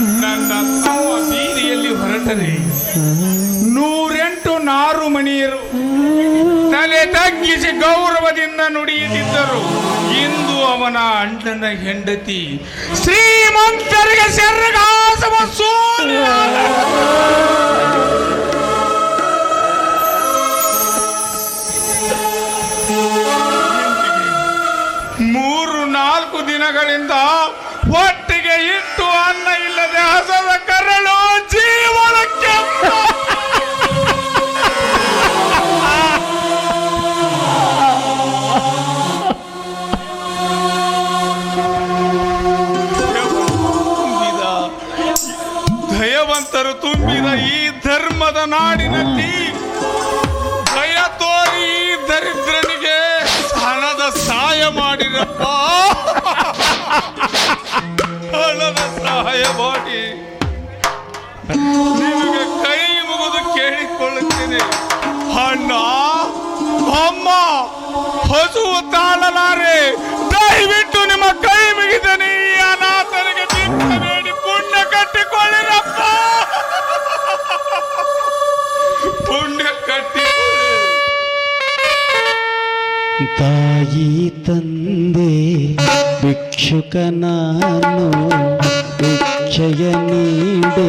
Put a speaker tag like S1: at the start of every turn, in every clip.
S1: ನನ್ನ ತಮ್ಮ ಬೀದಿಯಲ್ಲಿ ಹೊರಟರೆ. ನೂರೆಂಟು ನಾರು ಮಣಿಯರು. ತಲೆ ತಗ್ಗಿಸಿ ಗೌರವದಿಂದ ನುಡಿಯುತ್ತಿದ್ದರು. ಇಂದು ಅವನ ಅಣ್ಣನ ಹೆಂಡತಿ ಶ್ರೀಮಂತರಿಗೆ ಸೆರಗಾಸವ ಸೋಲಿಯಾದ ಮೂರು ನಾಲ್ಕು ದಿನಗಳಿಂದ ಒಟ್ಟಿಗೆ ಇಟ್ಟು ಅನ್ನ ಇಲ್ಲದೆ ಕರಳು ಜೀವನಕ್ಕೆ ದಯವಂತರು ತುಂಬಿದ ಈ ಧರ್ಮದ ನಾಡಿನಲ್ಲಿ ದಯ ತೋರಿ ದರಿದ್ರನಿಗೆ ಹಣದ ಸಹಾಯ ಮಾಡಿರಪ್ಪ. ಸಹಾಯ ಮಾಡಿ ನಿಮಗೆ ಕೈ ಮುಗಿದು ಕೇಳಿಕೊಳ್ಳುತ್ತೇನೆ. ಅಣ್ಣ, ಅಮ್ಮ ಹಸು ತಾಳಲಾರೆ, ದಯವಿಟ್ಟು ನಿಮ್ಮ ಕೈ ಮುಗಿದನಿ ಅನಾಥನಿಗೆ ಬೇಡಿ, ಪುಣ್ಯ ಕಟ್ಟಿಕೊಳ್ಳಿರಪ್ಪ. ಪುಣ್ಯ ಕಟ್ಟಿಕೊಳ್ಳಿ
S2: ತಾಯಿ ತಂದೆ ಭಿಕ್ಷುಕ ನಾನು ಭಿಕ್ಷಯ ನೀಡೆ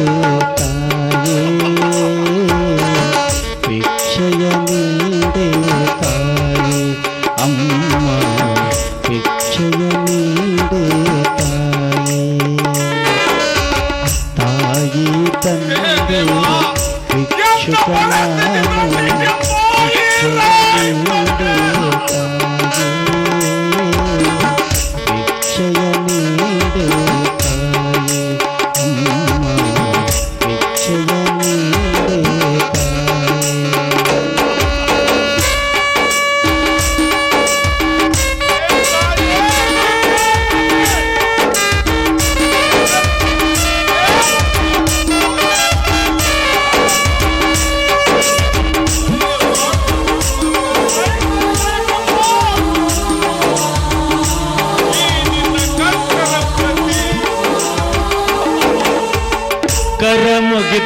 S2: ತಾಯೇ.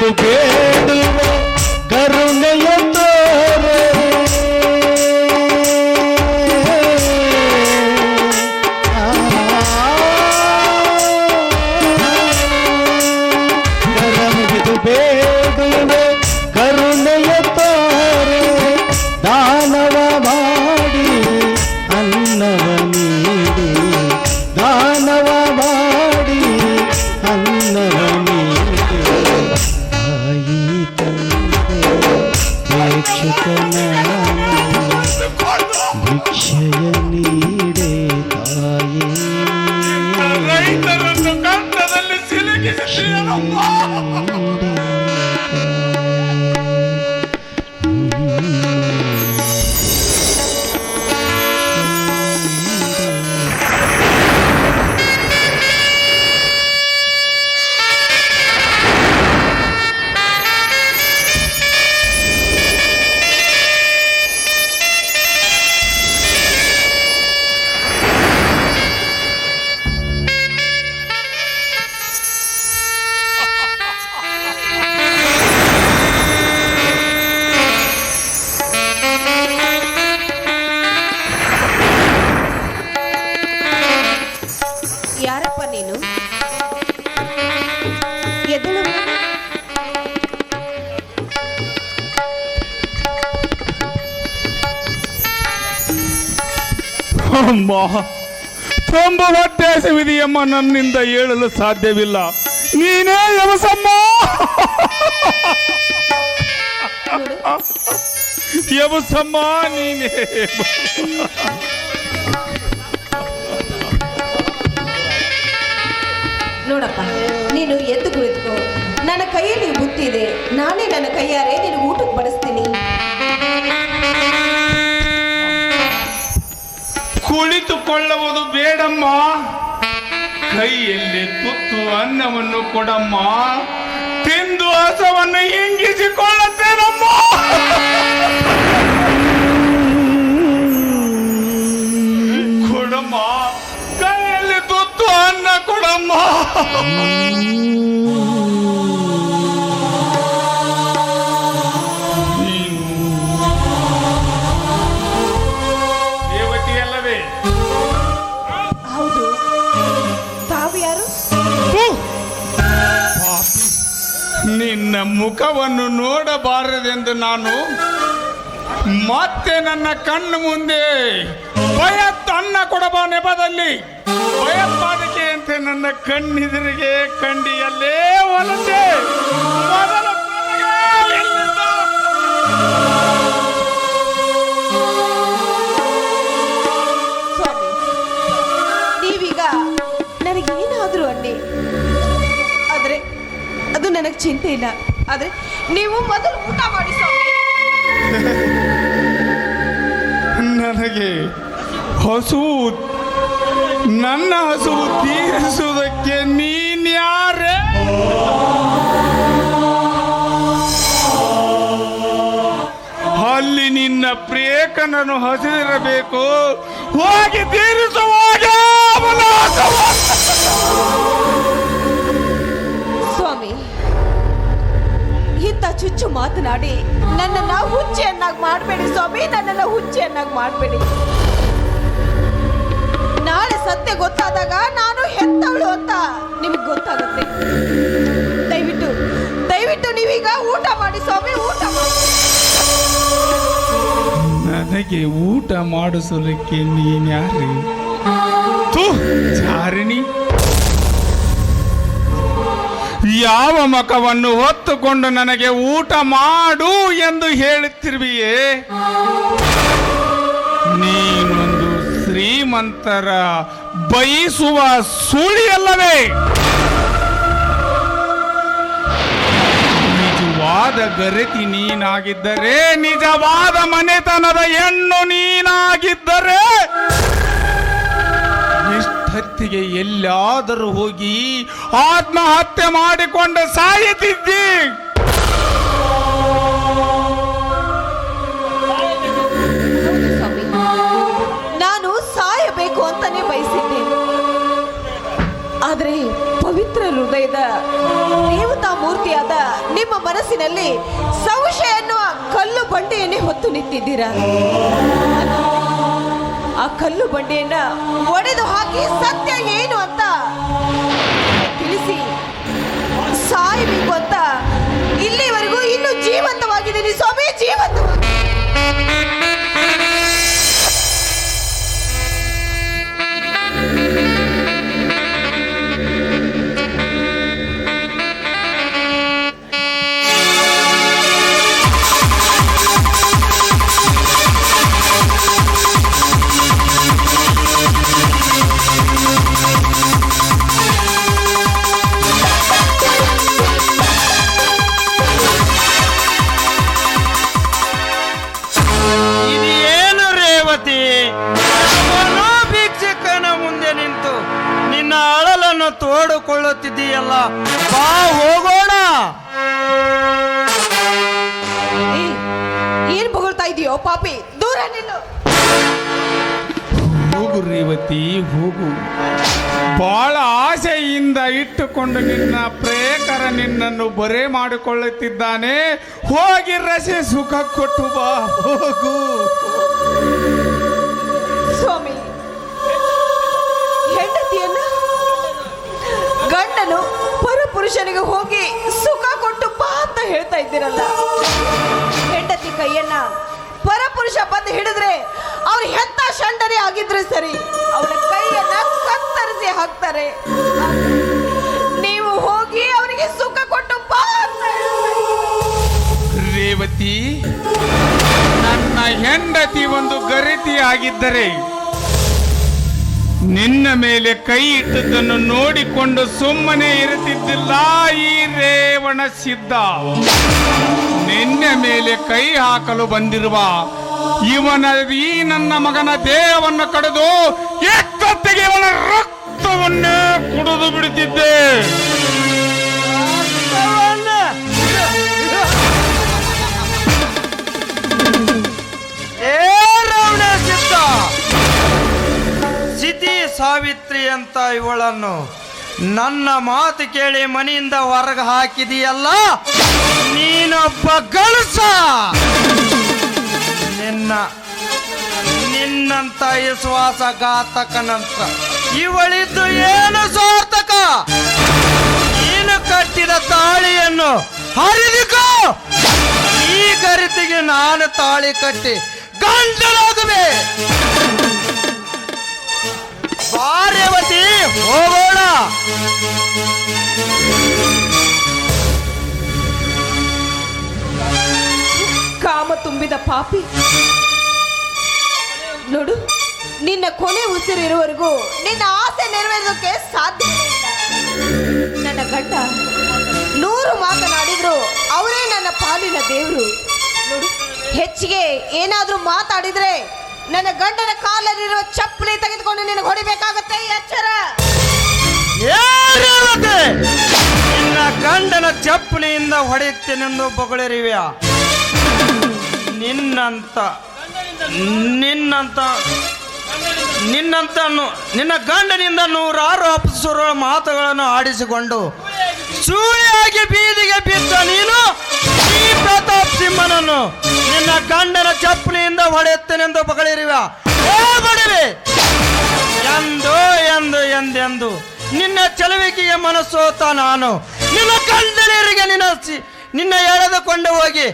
S2: ಮುಗಿದು ಬೇಡುವ
S1: Yeah.
S3: ಯಾರಪ್ಪ ನೀನು? ಎದುಳು
S1: ಅಮ್ಮ ತುಂಬ ಹೊಟ್ಟೆ ಹಸಿವಿದೆಯಮ್ಮ ನನ್ನಿಂದ ಹೇಳಲು ಸಾಧ್ಯವಿಲ್ಲ. ನೀನೇ
S3: ಯವಸಮ್ಮ
S1: ಯವಸಮ್ಮ ನೀನೇ.
S3: ನೋಡಪ್ಪ, ನೀನು ಎದ್ದು ಕುಳಿತುಕೋ. ನನ್ನ ಕೈಯಲ್ಲಿ ಬುತ್ತಿದೆ ನಾನೇ ನನ್ನ ಕೈಯಾರೆ ನೀನು ಊಟಕ್ಕೆ ಬಡಿಸ್ತೀನಿ.
S1: ಕುಳಿತುಕೊಳ್ಳುವುದು ಬೇಡಮ್ಮ. ಕೈಯಲ್ಲಿ ತುತ್ತು ಅನ್ನವನ್ನು ಕೊಡಮ್ಮ. ತಿಂದು ಹಸವನ್ನು ಹಿಂಗಿಸಿಕೊಳ್ಳುತ್ತೇನಮ್ಮ ಅಮ್ಮ. ಹೌದು. ತಾವು ಯಾರು? ಪಾಪಿ ನಿನ್ನ ಮುಖವನ್ನು ನೋಡಬಾರದೆಂದು ನಾನು ಮತ್ತೆ ನನ್ನ ಕಣ್ಣು ಮುಂದೆ ಭಯ ಅನ್ನ ಕೊಡಬ ನೆಪದಲ್ಲಿ ಭಯೋತ್ಪಾದನೆ ಭಯೋತ್ಪಾದಕೆಯಂತೆ ನನ್ನ ಕಣ್ಣಿದ್ರಿಗೆ ಕಂಡಿಯಲ್ಲೇ ಒಲಸೆ
S3: ನೀವೀಗ ನನಗೇನಾದರೂ ಅನ್ನಿ ಆದರೆ ಅದು ನನಗೆ ಚಿಂತೆ ಇಲ್ಲ. ಆದರೆ ನೀವು ಮೊದಲು ಊಟ ಮಾಡಿ
S1: ನನಗೆ ಹಸುವು ನನ್ನ ಹಸುವು ತೀರಿಸುವುದಕ್ಕೆ ನೀನ್ಯಾರೇ ಅಲ್ಲಿ ನಿನ್ನ ಪ್ರಿಯಕನನ್ನು ಹಸಿರಬೇಕು ಹೋಗಿ ತೀರಿಸುವಾಗ
S3: ಸ್ವಾಮಿ, ಇಂಥ ಚುಚ್ಚು ಮಾತನಾಡಿ ನನ್ನನ್ನು ಹುಚ್ಚೆಯನ್ನಾಗಿ ಮಾಡಬೇಡಿ ಸ್ವಾಮಿ, ನನ್ನನ್ನು ಹುಚ್ಚೆಯನ್ನಾಗಿ ಮಾಡಬೇಡಿ. ಸತ್ಯ ಗೊತ್ತಾದಾಗ ನಾನು ಹೆತ್ತವಳು ಅಂತ ನಿಮಗೆ ಗೊತ್ತಾಗುತ್ತೆ. ದಯವಿಟ್ಟು ದಯವಿಟ್ಟು ನೀವೀಗ ಊಟ ಮಾಡಿ ಸ್ವಾಮಿ ಊಟ ಮಾಡಿ.
S1: ನನಗೆ ಊಟ ಮಾಡಿಸಲಿಕ್ಕೆ ನೀನ್ಯಾರಿ ಚಾರಿಣಿ. ಯಾವ ಮಖವನ್ನು ಹೊತ್ತುಕೊಂಡು ನನಗೆ ಊಟ ಮಾಡು ಎಂದು ಹೇಳುತ್ತಿರುವೆಯೇ? ನೀನೊಂದು ಶ್ರೀಮಂತರ ಬಯಸುವ ಸುಳಿಯಲ್ಲವೇ? ನಿಜವಾದ ಗರತಿ ನೀನಾಗಿದ್ದರೆ, ನಿಜವಾದ ಮನೆತನದ ಹೆಣ್ಣು ನೀನಾಗಿದ್ದರೆ ಇಷ್ಟತ್ತಿಗೆ ಎಲ್ಲಾದರೂ ಹೋಗಿ ಆತ್ಮಹತ್ಯೆ ಮಾಡಿಕೊಂಡು ಸಾಯುತ್ತಿದ್ದಿ
S3: ಆದರೆ ಪವಿತ್ರ ಹೃದಯದ ದೇವತಾ ಮೂರ್ತಿಯಾದ ನಿಮ್ಮ ಮನಸ್ಸಿನಲ್ಲಿ ಸಂಶಯ ಎನ್ನುವ ಕಲ್ಲು ಬಂಡೆಯನ್ನೇ ಹೊತ್ತು ನಿಂತಿದ್ದೀರಾ? ಆ ಕಲ್ಲು ಬಂಡೆಯನ್ನ ಒಡೆದು ಹಾಕಿ ಸತ್ಯ ಏನು ಅಂತ ತಿಳಿಸಿ ಸಾಯಬೇಕು ಅಂತ
S4: ರೇವತಿ
S1: ಹೋಗು. ಬಹಳ ಆಸೆಯಿಂದ ಇಟ್ಟುಕೊಂಡು ನಿನ್ನ ಪ್ರೇಕರ ನಿನ್ನನ್ನು ಬರೆ ಮಾಡಿಕೊಳ್ಳುತ್ತಿದ್ದಾನೆ. ಹೋಗಿ ರಸೆ, ಸುಖ ಕೊಟ್ಟು ಬಾ, ಹೋಗು.
S3: ಸ್ವಾಮಿ, ಹೆಂಡತಿಯನ್ನ, ಗಂಡನು ಪರಪುರುಷನಿಗೆ ಹೋಗಿ ಸುಖ ಕೊಟ್ಟು ಬಾ ಅಂತ ಹೇಳ್ತಾ ಇದ್ದೀರಲ್ಲ. ಹೆಂಡತಿ ಕೈಯನ್ನ ಪರಪುರುಷ ಬಂದು ಹಿಡಿದ್ರೆ ಅವ್ರು ಹೆತ್ತ ಶಂಡರಿ ಆಗಿದ್ರೆ ಸರಿ. ಅವರ ಕೈಯನ್ನ ಕತ್ತರಿಸಿ ಹಾಕ್ತಾರೆ. ನೀವು ಹೋಗಿ ಅವರಿಗೆ ಸುಖ ಕೊಟ್ಟು
S1: ರೇವತಿ, ನನ್ನ ಹೆಂಡತಿ ಒಂದು ಗರಿತಿ ಆಗಿದ್ದರೆ ನಿನ್ನ ಮೇಲೆ ಕೈ ಇಟ್ಟದ್ದನ್ನು ನೋಡಿಕೊಂಡು ಸುಮ್ಮನೆ ಇರುತ್ತಿದ್ದಿಲ್ಲ ಈ ರೇವಣ ಸಿದ್ಧ. ನಿನ್ನ ಮೇಲೆ ಕೈ ಹಾಕಲು ಬಂದಿರುವ ಇವನ ಈ ನನ್ನ ಮಗನ ದೇಹವನ್ನು ಕಡಿದು ಎತ್ತೊತ್ತಿಗೆ ಇವನ ರಕ್ತವನ್ನೇ ಕುಡಿದು ಬಿಡುತ್ತಿದ್ದೆ.
S4: ಸಿದ್ಧ. ಸಿತಿ ಸಾವಿತ್ರಿ ಅಂತ ಇವಳನ್ನು ನನ್ನ ಮಾತು ಕೇಳಿ ಮನೆಯಿಂದ ಹೊರಗೆ ಹಾಕಿದೀಯಲ್ಲ? ನೀನೊಬ್ಬ ಗಳಸ ನಿನ್ನ, ನಿನ್ನಂತ ವಿಶ್ವಾಸ ಘಾತಕನಂತ ಇವಳಿದ್ದು ಏನು ಸಾರ್ಥಕ? ನೀನು ಕಟ್ಟಿದ ತಾಳಿಯನ್ನು ಹರಿದಿಕೋ! ಈ ಕರಿತಿಗೆ ನಾನು ತಾಳಿ ಕಟ್ಟಿ ಗಂಡನಾಗಬೇಕು ಬಾರೇವತಿ ಹೋಗೋಣ.
S3: ಕಾಮ ತುಂಬಿದ ಪಾಪಿ. ನೋಡು, ನಿನ್ನ ಕೊನೆ ಉಸಿರಿರುವವರೆಗೂ ನಿನ್ನ ಆಸೆ ನೆರವೇರೋದಕ್ಕೆ ಸಾಧ್ಯ ನನ್ನ ಗಂಡ ನೂರು ಮಾತನಾಡಿದ್ರು, ಅವರೇ ನನ್ನ ಪಾಲಿನ ದೇವರು. ನೋಡು, ಹೆಚ್ಚಿಗೆ ಏನಾದರೂ ಮಾತಾಡಿದ್ರೆ ನನ್ನ ಗಂಡನ ಕಾಲಲ್ಲಿರುವ ಚಪ್ಪಲಿ ತೆಗೆದುಕೊಂಡು ನಿನಗೆ ಹೊಡಿಬೇಕಾಗತ್ತೆ ಎಚ್ಚರ
S4: ನಿನ್ನ ಗಂಡನ ಚಪ್ಪಲಿಯಿಂದ ಹೊಡೆಯುತ್ತೇನೆಂದು ಬೊಗಳಿರಿವ್ಯ. ನಿನ್ನಂತ ನಿನ್ನಂತ ನಿನ್ನಂತ ನು- ನಿನ್ನ ಗಂಡನಿಂದ ನೂರಾರು ಅಪಸುರ ಮಾತುಗಳನ್ನು ಆಡಿಸಿಕೊಂಡು ಸೂಳಿಯಾಗಿ ಬೀದಿಗೆ ಬಿದ್ದ ನೀನು ಪ್ರತಾಪ್ ಸಿಂಹನನ್ನು ನಿನ್ನ ಗಂಡನ ಚಪ್ಪಲಿಯಿಂದ ಹೊಡೆಯುತ್ತೇನೆಂದು ಬಗಳಿರುವ. ಬಡವೆ! ಎಂದು ಎಂದು ಎಂದೆಂದು ನಿನ್ನ ಚಲವಿಕೆಗೆ ಮನಸ್ಸೋತ ನಾನು. ನಿನ್ನ ಗಂಡನರಿಗೆ ನಿನ್ನ ನಿನ್ನ ಎಳೆದುಕೊಂಡು ಹೋಗಿ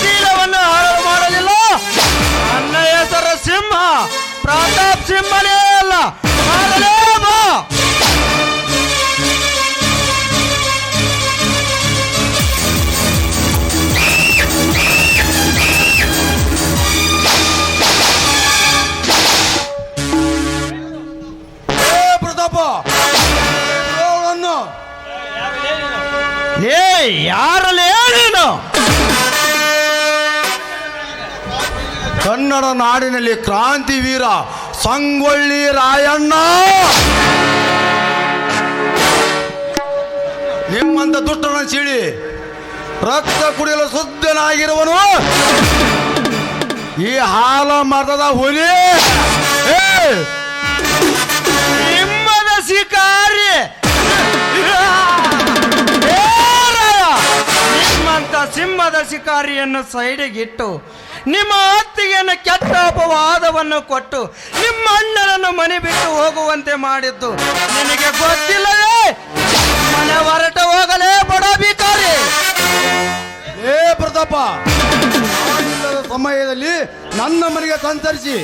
S4: ಚೀಲವನ್ನು ಹಾಳು ಮಾಡಲಿಲ್ಲ. ನನ್ನ ಹೆಸರು ಸಿಂಹ. ಪ್ರತಾಪ್ ಸಿಂಹನೇ ಅಲ್ಲ. ಬಾ.
S5: ಕನ್ನಡ ನಾಡಿನಲ್ಲಿ ಕ್ರಾಂತಿ ವೀರ ಸಂಗೊಳ್ಳಿ ರಾಯಣ್ಣ ನಿಮ್ಮಂತ ದುಷ್ಟನ ಚೀಳಿ ರಕ್ತ ಕುಡಿಯಲು ಶುದ್ಧನಾಗಿರುವನು ಈ ಹಾಲ ಮರದ ಹುಲಿ!
S4: ಸಿಂಹದ ಶಿಕಾರಿ! ನಿಮ್ಮಂತ ಸಿಂಹದ ಶಿಕಾರಿಯನ್ನು ಸೈಡಿಗಿಟ್ಟು ನಿಮ್ಮ ಅತ್ತಿಗೆಯನ್ನು ಕೆಟ್ಟ ಅಪವಾದವನ್ನು ಕೊಟ್ಟು ನಿಮ್ಮ ಅಣ್ಣನನ್ನು ಮನೆ ಬಿಟ್ಟು ಹೋಗುವಂತೆ ಮಾಡಿದ್ದು ನಿನಗೆ ಗೊತ್ತಿಲ್ಲವೇ? ಮನೆ ಹೊರಟ ಹೋಗಲೇ ಬಡ ಭಿಕಾರಿ.
S5: ಏ ಪ್ರತಾಪ ಸಮಯದಲ್ಲಿ ನನ್ನ ಮನೆಗೆ ಸಂಚರಿಸಿ.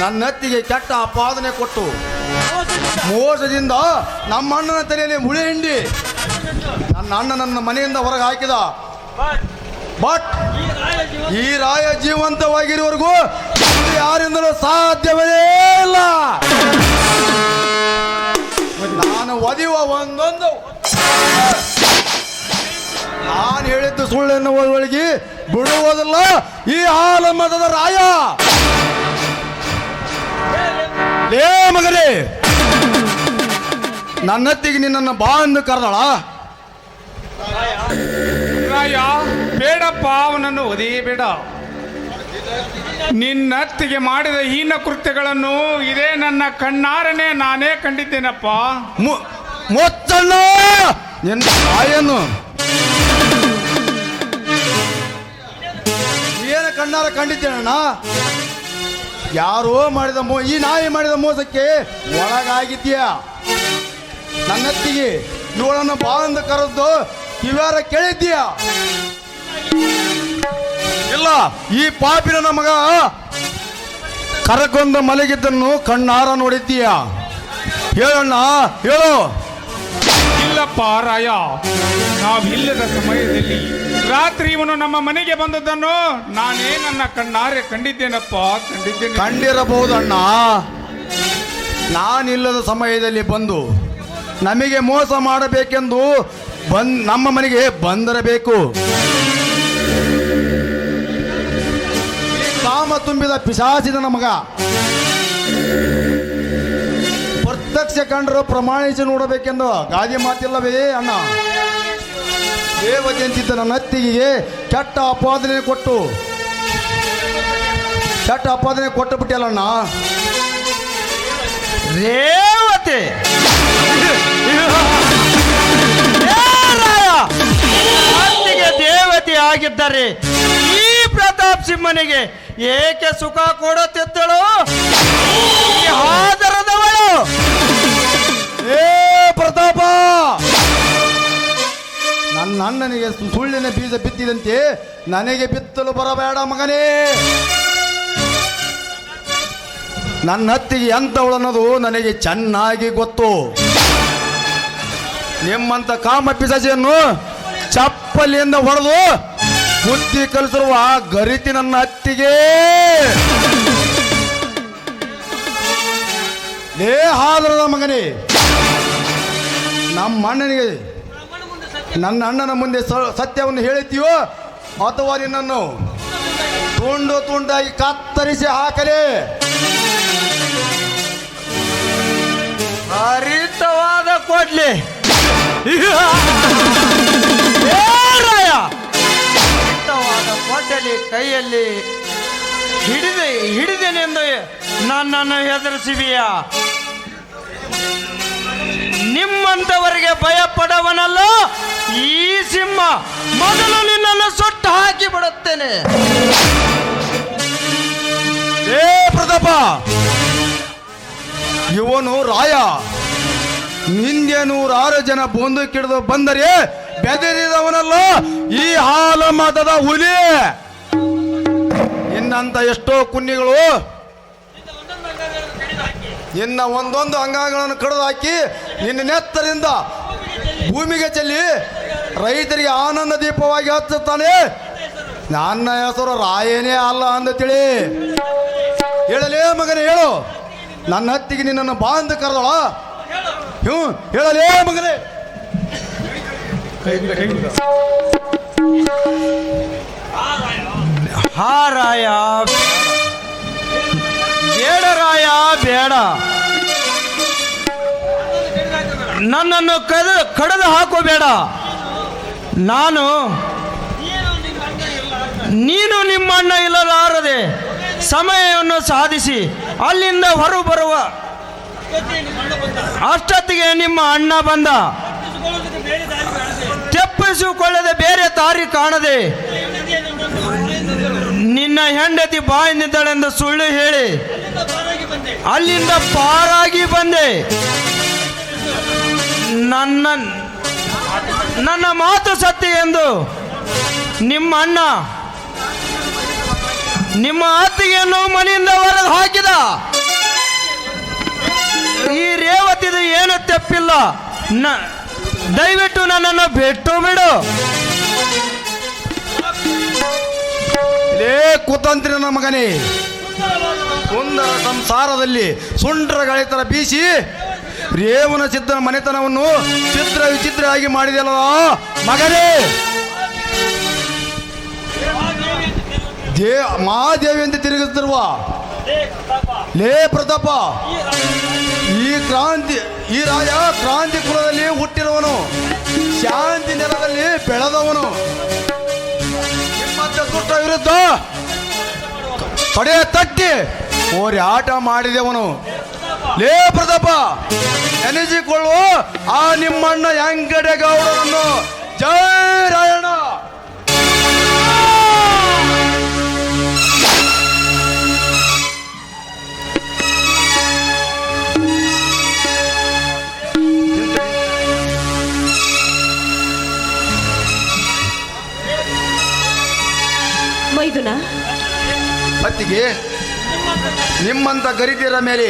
S5: ನನ್ನ ಅತ್ತಿಗೆ ಕೆಟ್ಟ ಅಪಾದನೆ ಕೊಟ್ಟು. ಮೋಸದಿಂದ ನಮ್ಮ ಅಣ್ಣನ ತಲೆಯಲ್ಲಿ ಮುಳಿ ಹಿಂಡಿ. ನನ್ನ ಅಣ್ಣನನ್ನ ಮನೆಯಿಂದ ಹೊರಗೆ ಹಾಕಿದ. ಬಟ್ ಈ ರಾಯ ಜೀವಂತವಾಗಿರುವವರೆಗೂ ಯಾರಿಂದಲೂ ಸಾಧ್ಯವೇ ಇಲ್ಲ. ನಾನು ಒದಿಯುವ ಒಂದೊಂದು. ನಾನು ಹೇಳಿದ್ದು ಸುಳ್ಳೆನ್ನು ಒಳಗೆ ಬಿಡುವುದಿಲ್ಲ. ಈ ಹಾಲ ಮತದ ರಾಯ. ಲೇ ಮಗನೇ, ನನ್ನತ್ತಿಗೆ ನಿನ್ನನ್ನು ಬಾ ಎಂದು ಕರೆದಳ.
S1: ರಾಯ. ಬೇಡಪ್ಪ, ಅವನನ್ನು ಒದೆಯಬೇಡ. ನಿನ್ನತ್ತಿಗೆ ಮಾಡಿದ ಹೀನ ಕೃತ್ಯಗಳನ್ನು ಇದೇ ನನ್ನ ಕಣ್ಣಾರನೆ ನಾನೇ ಕಂಡಿದ್ದೇನಪ್ಪ.
S5: ಮುತ್ತಣ್ಣ ನಿನ್ನ ಏನು ಕಣ್ಣಾರ ಕಂಡಿದ್ದೇನಣ್ಣ? ಯಾರೋ ಮಾಡಿದ ಮೋ, ಈ ನಾಯಿ ಮಾಡಿದ ಮೋಸಕ್ಕೆ ಒಳಗಾಗಿದ್ಯ ನನ್ನತ್ತಿಗೆ ಇವಳನ್ನು ಬಾ ಅಂತ ಕರೆದು ಇವರ ಕೇಳಿದ್ಯಾ ಇಲ್ಲ ಈ ಪಾಪಿನ ಮಗ ಕರಕೊಂದ ಮಲಗಿದ್ದನ್ನು ಕಣ್ಣಾರ ನೋಡಿದ್ದೀಯ. ಹೇಳಣ್ಣ ಹೇಳು.
S1: ಇಲ್ಲಪ್ಪ ರಾಯ ನಾವಿಲ್ಲದ ಸಮಯದಲ್ಲಿ ರಾತ್ರಿ ಇವನು ನಮ್ಮ ಮನೆಗೆ ಬಂದದ್ದನ್ನು ನಾನೇ ನನ್ನ ಕಣ್ಣಾರೆ ಕಂಡಿದ್ದೇನಪ್ಪ ಕಂಡಿದ್ದೇನೆ.
S5: ಕಂಡಿರಬಹುದಣ್ಣ. ನಾನಿಲ್ಲದ ಸಮಯದಲ್ಲಿ ಬಂದು ನಮಗೆ ಮೋಸ ಮಾಡಬೇಕೆಂದು ಬಂದ್ ನಮ್ಮ ಮನೆಗೆ ಬಂದಿರಬೇಕು. ಕಾಮ ತುಂಬಿದ ಪಿಶಾಚಿದ ನಮಗ ಪ್ರತ್ಯಕ್ಷ ಕಂಡರು ಪ್ರಮಾಣಿಸಿ ನೋಡಬೇಕೆಂದು ಗಾದಿ ಮಾತಿಲ್ಲವೇ ಅಣ್ಣ. ದೇವತೆ ಅಂತಿದ್ದ ನನ್ನ ಅತ್ತಿಗೆ ಕೆಟ್ಟ ಅಪಾದನೆ ಕೊಟ್ಟು. ಕೆಟ್ಟ ಅಪಾದನೆ ಕೊಟ್ಟು ಬಿಟ್ಟಿಲ್ಲಣ್ಣ
S4: ರೇವತೆ! ಅತ್ತಿಗೆ ದೇವತೆ ಆಗಿದ್ದಾರೆ ಈ ಪ್ರತಾಪ್ ಸಿಂಹನಿಗೆ ಏಕೆ ಸುಖ ಕೊಡುತ್ತಿದ್ದಳು ಹಾಜರದವಳು?
S5: ಏ, ಪ್ರತಾಪ! ನನ್ನ ಅಣ್ಣನಿಗೆ ಸುಳ್ಳಿನ ಬೀಜ ಬಿತ್ತಿದಂತೆ ನನಗೆ ಬಿತ್ತಲು ಬರಬೇಡ ಮಗನೇ! ನನ್ನ ಹತ್ತಿಗೆ ಎಂಥವಳು ಅನ್ನೋದು ನನಗೆ ಚೆನ್ನಾಗಿ ಗೊತ್ತು. ನಿಮ್ಮಂತ ಕಾಮ ಪಿಸಾಚಿಯನ್ನು ಚಪ್ಪಲಿಯಿಂದ ಹೊಡೆದು ಬುದ್ಧಿ ಕಲಿಸಿರುವ ಆ ಗರಿತಿ ನನ್ನ ಅತ್ತಿಗೆ. ಏ ಹಾದ್ರ ಮಗನೇ, ನಮ್ಮ ಅಣ್ಣನಿಗೆ, ನನ್ನ ಅಣ್ಣನ ಮುಂದೆ ಸತ್ಯವನ್ನು ಹೇಳಿದ್ದೀಯೋ ಅಥವಾ ನಿನ್ನನ್ನು ತುಂಡು ತುಂಡಾಗಿ ಕತ್ತರಿಸಿ ಹಾಕಲೇ.
S4: ಹರಿತವಾದ ಕೊಡ್ಲಿ. ಕೊಡ್ಡಲಿ ಕೈಯಲ್ಲಿ ಹಿಡಿದೆ ಹಿಡಿದೆನೆಂದು ನನ್ನನ್ನು ಹೆದರಿಸಿವಿಯ ನಿಮ್ಮಂತವರಿಗೆ ಭಯ ಪಡವನಲ್ಲ ಈ ಸಿಂಹ ಮೊದಲು ನಿನ್ನನ್ನು ಸುಟ್ಟು ಹಾಕಿ ಬಿಡುತ್ತೇನೆ.
S5: ಏ ಪ್ರತಾಪ, ಇವನು ರಾಯ. ನಿಂದೆ ನೂರಾರು ಜನ ಬಂದು ಕಿಡಿದು ಬಂದರೆ ಬೆದರಿದವನಲ್ಲ, ಈ ಹಾಲ ಮತದ ಹುಲಿ. ಇನ್ನಂತ ಎಷ್ಟೋ ಕುನ್ನಿಗಳು ಇನ್ನ ಒಂದೊಂದು ಅಂಗಾಂಗಗಳನ್ನು ಕಡಿದು ಹಾಕಿ ನಿನ್ನ ನೆತ್ತರಿಂದ ಭೂಮಿಗೆ ಚೆಲ್ಲಿ ರೈತರಿಗೆ ಆನಂದ ದೀಪವಾಗಿ ಹಚ್ಚುತ್ತಾನೆ. ನನ್ನ ಹೆಸರು ರಾಯನೇ ಅಲ್ಲ ಅಂತ ತಿಳಿ ಹೇಳಲೇ ಮಗನೇ, ಹೇಳು. ನನ್ನ ಹತ್ತಿಗೆ ನಿನ್ನನ್ನು ಬಾ ಅಂತ ಕರೆದಳ. ಹ್ಞೂ ಹೇಳಲೇ ಮಗನೇ.
S4: ಹಾ ರಾಯ ಬೇಡ ರಾಯ ಬೇಡ. ನನ್ನನ್ನು ಕದ, ಕಡಿದು ಹಾಕೋಬೇಡ. ನಾನು, ನೀನು ನಿಮ್ಮ ಅಣ್ಣ ಇಲ್ಲಲಾರದೆ ಸಮಯವನ್ನು ಸಾಧಿಸಿ, ಅಲ್ಲಿಂದ ಹೊರ ಬರುವ ಅಷ್ಟೊತ್ತಿಗೆ ನಿಮ್ಮ ಅಣ್ಣ ಬಂದ. ತೆಪ್ಪಿಸಿಕೊಳ್ಳದೆ ಬೇರೆ ದಾರಿ ಕಾಣದೆ. ನಿನ್ನ ಹೆಂಡತಿ ಬಾಯಿಂದಿದ್ದಾಳೆಂದು ಸುಳ್ಳು ಹೇಳಿ. ಅಲ್ಲಿಂದ ಪಾರಾಗಿ ಬಂದೆ. ನನ್ನ ನನ್ನ ಮಾತು ಸತ್ಯ ಎಂದು. ನಿಮ್ಮ ಅಣ್ಣ, ನಿಮ್ಮ ಅತ್ತಿಗೆಯನ್ನು ಮನೆಯಿಂದ ಹೊರಗೆ ಹಾಕಿದ. ಈ ರೇವತಿದು ಏನು ತೆಪ್ಪಿಲ್ಲ. ದಯವಿಟ್ಟು ನನ್ನನ್ನು ಬಿಟ್ಟು ಬಿಡು.
S5: ಲೇ ಕುತಂತ್ರಿ ನನ್ನ ಮಗನೇ. ಸುಂದರ ಸಂಸಾರದಲ್ಲಿ ಸುಂಡ್ರ ಗಳಿತರ ಬೀಸಿ ರೇವನ ಚಿತ್ರ ಮನೆತನವನ್ನು ಚಿತ್ರ ವಿಚಿತ್ರ ಆಗಿ ಮಾಡಿದೆಯಲ್ಲ ಮಗನೇ. ದೇ ಮಹಾದೇವಿ ಅಂತ ತಿರುಗುತ್ತಿರುವ ಲೇ ಪ್ರತಾಪ. ಈ ಕ್ರಾಂತಿ ಈ ರಾಜ ಕ್ರಾಂತಿ ಕುಲದಲ್ಲಿ ಹುಟ್ಟಿರುವನು ಶಾಂತಿ ನೆಲದಲ್ಲಿ ಬೆಳೆದವನು. ನಿಮ್ಮಂತ ವಿರುದ್ಧ ಕಡೆ ತಟ್ಟಿ ಓರಿ ಆಟ ಮಾಡಿದವನು. ಲೇ ಪ್ರತಾಪ ನೆನೆಸಿಕೊಳ್ಳುವ ಆ ನಿಮ್ಮಣ್ಣ ಹೆಂಗಡೆಗೌಡರನ್ನು ಜಯ ರಾಯಣ್ಣ. ಮತ್ತಿಗೆ ನಿಮ್ಮಂತ ಗರಿತಿಯರ ಮೇಲೆ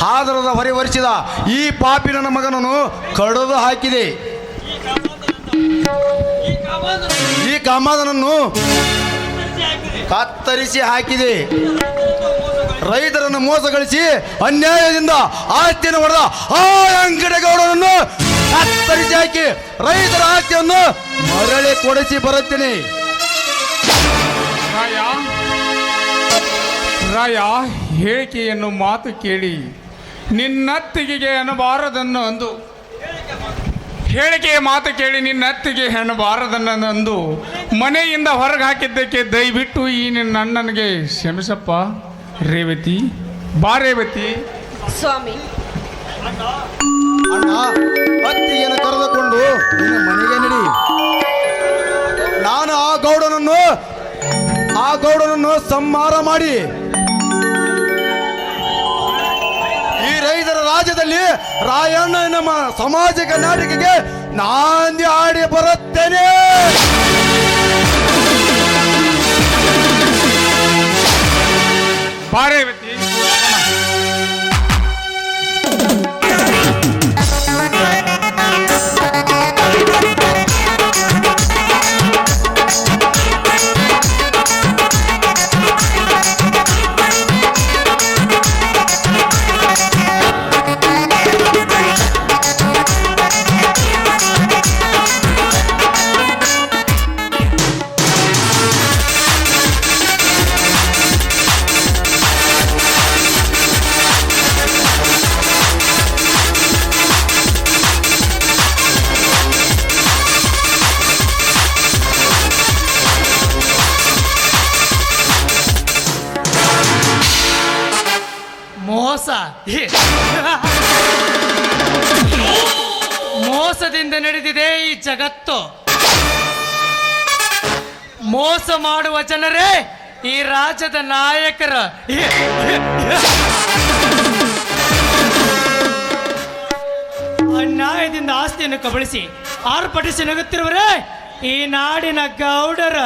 S5: ಹಾದರದ ಹೊರೆವರಿಸಿದ ಈ ಪಾಪಿನ ನನ್ನ ಮಗನನ್ನು ಕಡಿದು ಹಾಕಿದೆ. ಈ ಕಾಮಾದನನ್ನು ಕತ್ತರಿಸಿ ಹಾಕಿದೆ. ರೈತರನ್ನು ಮೋಸಗೊಳಿಸಿ ಅನ್ಯಾಯದಿಂದ ಆಸ್ತಿಯನ್ನು ಹೊಡೆದ ಆ ಅಂಗಡಿಗೌಡರನ್ನು ಕತ್ತರಿಸಿ ಹಾಕಿ ರೈತರ ಆಸ್ತಿಯನ್ನು ಮರಳಿ ಕೊಡಿಸಿ ಬರುತ್ತೇನೆ.
S1: ರಾಯ ಹೇಳಿಕೆಯನ್ನು ಮಾತು ಕೇಳಿ ನಿನ್ನತ್ತಿಗೆಗೆ ಅನ್ನಬಾರದನ್ನು ಅಂದು. ಹೇಳಿಕೆಯ ಮಾತು ಕೇಳಿ ನಿನ್ನತ್ತಿಗೆ ಹೆಣಬಾರದನ್ನು ಅಂದು. ಮನೆಯಿಂದ ಹೊರಗೆ ಹಾಕಿದ್ದಕ್ಕೆ ದಯವಿಟ್ಟು ಈ ನಿನ್ನ ಅಣ್ಣನಿಗೆ ಕ್ಷಮಿಸಪ್ಪ. ರೇವತಿ ಬಾ ರೇವತಿ.
S3: ಸ್ವಾಮಿ.
S5: ಅಣ್ಣ ಅತ್ತಿಗೆಯನ್ನು ಕರೆದುಕೊಂಡು ನಿನ್ನ ಮನೆಗೆ ನಡಿ. ನಾನು ಆ ಗೌಡನನ್ನು ಆ ಗೌಡನನ್ನು ಸಂಹಾರ ಮಾಡಿ. ರಾಜ್ಯ ರಾಜ್ಯದಲ್ಲಿ ರಾಯಣ್ಣ ನಮ್ಮ ಸಮಾಜ ಕರ್ನಾಟಕಕ್ಕೆ ನಾಂದಿ ಆಡಿ ಬರುತ್ತೇನೆ.
S6: ಮೋಸ ಮಾಡುವ ಜನರೇ, ಈ ರಾಜ್ಯದ ನಾಯಕರ ಅನ್ಯಾಯದಿಂದ ಆಸ್ತಿಯನ್ನು ಕಬಳಿಸಿ ಆರ್ಭಟಿಸಿ ನಗುತ್ತಿರುವರೇ, ಈ ನಾಡಿನ ಗೌಡರ.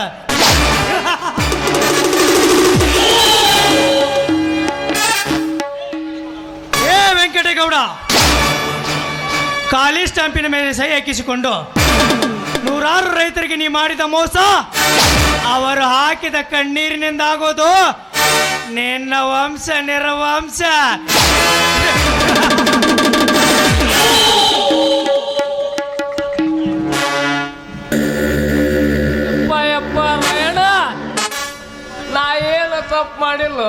S6: ಏ ವೆಂಕಟೇಗೌಡ, ಖಾಲಿ ಸ್ಟಾಂಪಿನ ಮೇಲೆ ಸಹಿ ಹಾಕಿಸಿಕೊಂಡು ನೂರಾರು ರೈತರಿಗೆ ನೀ ಮಾಡಿದ ಮೋಸ? ಅವರು ಹಾಕಿದ ಕಣ್ಣೀರಿನಿಂದ ಆಗೋದು ನಿನ್ನ ವಂಶ ನಿರವಂಶ
S7: ಯಪ್ಪ ನಾಯಣ, ನಾ ಏನು ತಪ್ಪು ಮಾಡಿಲ್ಲ?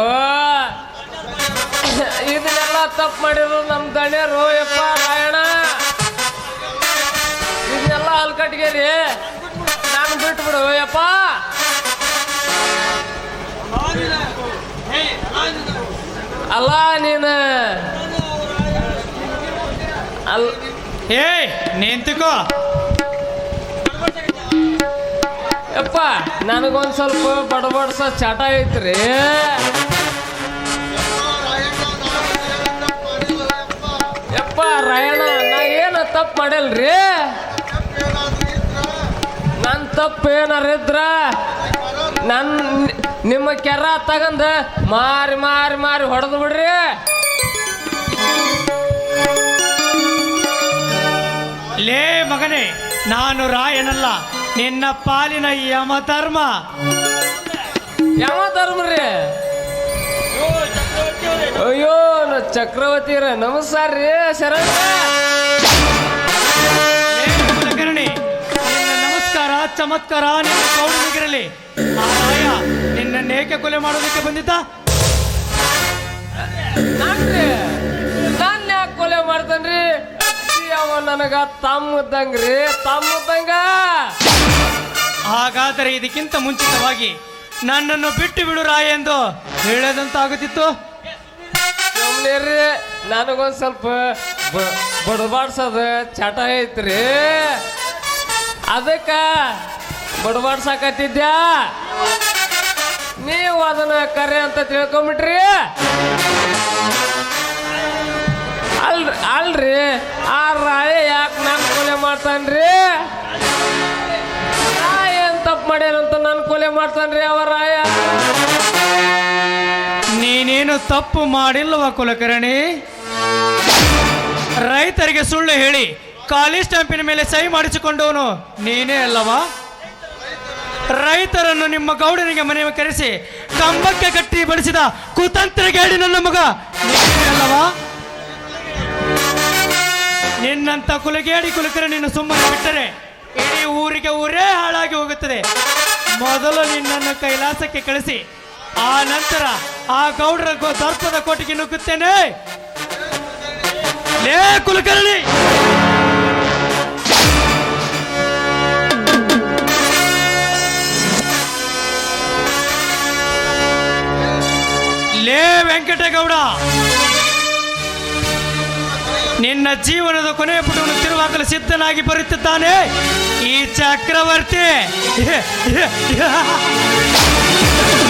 S7: ಇದನ್ನೆಲ್ಲ ತಪ್ಪು ಮಾಡಿದ್ರು ನಮ್ಮ ದಣ್ಯರು ಯಪ್ಪ ರಾಯಣ ಇದನ್ನೆಲ್ಲ ನಾನು ಬಿಟ್ಬಿಡು ಯಪ್ಪ ಅಲ್ಲ ನೀನು. ಅಲ್
S6: ಏ ನಿಂತುಕೋ
S7: ಯಪ್ಪ ನನಗೊಂದು ಸ್ವಲ್ಪ ಬಡಬಡ್ಸ ಚಟ ಐತ್ರಿ. ಯಪ್ಪ ರಾಯಣ್ಣ ನಾ ಏನು ತಪ್ಪು ಮಾಡಿಲ್ರಿ? ನನ್ನ ತಪ್ಪು ಏನಾರ ನನ್ನ ನಿಮ್ಮ ಕೆರ ತಗಂದ ಮಾರಿ ಮಾರಿ ಮಾರಿ ಹೊಡೆದು ಬಿಡ್ರಿ.
S6: ಲೇ ಮಗನೇ ನಾನು ರಾಯನಲ್ಲ ನಿನ್ನ ಪಾಲಿನ ಯಮಧರ್ಮ.
S7: ಯಾವ ಧರ್ಮ ರೀ ಅಯ್ಯೋ ನ ಚಕ್ರವರ್ತಿ ರೀ ನಮಸ್ಕಾರ ರೀ ಶರಣ
S6: ನಮಸ್ಕಾರ ಚಮತ್ಕಾರ ನಿನ್ನ ಕೌಡನಿಗಿರಲಿ ಆ ರಾಯ ನಿನ್ನನ್ನೇಕೆ ಕೊಲೆ ಮಾಡೋದಕ್ಕೆ ಬಂದಿದ್ದ?
S7: ನಾನ್ ಯಾಕೆ ಕೊಲೆ ಮಾಡ್ತಾನ್ರಿ? ಅವ ನನಗ ತಮ್ಮದಂಗ್ರಿ ತಮ್ಮದಂಗ
S6: ಹಾಗಾದರೆ ಇದಕ್ಕಿಂತ ಮುಂಚಿತವಾಗಿ ನನ್ನನ್ನು ಬಿಟ್ಟು ಬಿಡು ರಾಯ ಎಂದು ಹೇಳದಂತಾಗುತ್ತಿತ್ತು.
S7: ನನಗೊಂದು ನನಗೊಂದ್ ಸ್ವಲ್ಪ ಬಡಬಾಡ್ಸೋದು ಚಟ ಐತ್ರಿ. ಅದಕ್ಕ ಬಡಬಾಡ್ಸಾಕತ್ತಿದ್ಯಾ ನೀವು ಅದನ್ನ ಕರೆ ಅಂತ ತಿಳ್ಕೊಂಬಿಟ್ರಿ? ಅಲ್ರಿ ಅಲ್ರಿ, ಆ ರಾಯ ಯಾಕೆ ನಾನು ಕೊಲೆ ಮಾಡ್ತಾನ್ರಿ? ರಾಯ ಏನ್ ತಪ್ಪು ಮಾಡ್ಯಾನಂತ ನಾನು ಕೊಲೆ ಮಾಡ್ತಾನ್ರಿ ಅವ ರಾಯ?
S6: ನೀನೇನು ತಪ್ಪು ಮಾಡಿಲ್ವ ಕುಲಕರ್ಣಿ? ರೈತರಿಗೆ ಸುಳ್ಳು ಹೇಳಿ. ಖಾಲಿ ಸ್ಟಾಂಪಿನ ಮೇಲೆ ಸಹಿ ಮಾಡಿಸಿಕೊಂಡವನು ನೀನೇ ಅಲ್ಲವಾ? ರೈತರನ್ನು ನಿಮ್ಮ ಗೌಡನಿಗೆ ಮನೆಗೆ ಕರೆಸಿ ಕಂಬಕ್ಕೆ ಕಟ್ಟಿ ಬಡಿಸಿದ ಕುತಂತ್ರಗೇಡಿ ನನ್ನ ಮಗ, ನೀನೇ ಅಲ್ಲವಾ? ನಿನ್ನಂತ ಕುಲಗೇಡಿ ಕುಲಕರ್ಣಿಯನ್ನು ಸುಮ್ಮನೆ ಬಿಟ್ಟರೆ ಇಡೀ ಊರಿಗೆ ಊರೇ ಹಾಳಾಗಿ ಹೋಗುತ್ತದೆ. ಮೊದಲು ನಿನ್ನನ್ನು ಕೈಲಾಸಕ್ಕೆ ಕಳಿಸಿ, ಆ ನಂತರ ಆ ಗೌಡರ ದರ್ಪದ ಕೋಟಿಗೆ ನುಗ್ಗುತ್ತೇನೆ. ಲೇ ಕುಲಕರ್ಣಿ! ಲೇ ವೆಂಕಟೇಗೌಡ. ನಿನ್ನ ಜೀವನದ ಕೊನೆಯ ಪುಟವನ್ನು ತಿರುವಾಕಲು ಸಿದ್ಧನಾಗಿ ಬರುತ್ತಿದ್ದಾನೆ. ಈ ಚಕ್ರವರ್ತಿ.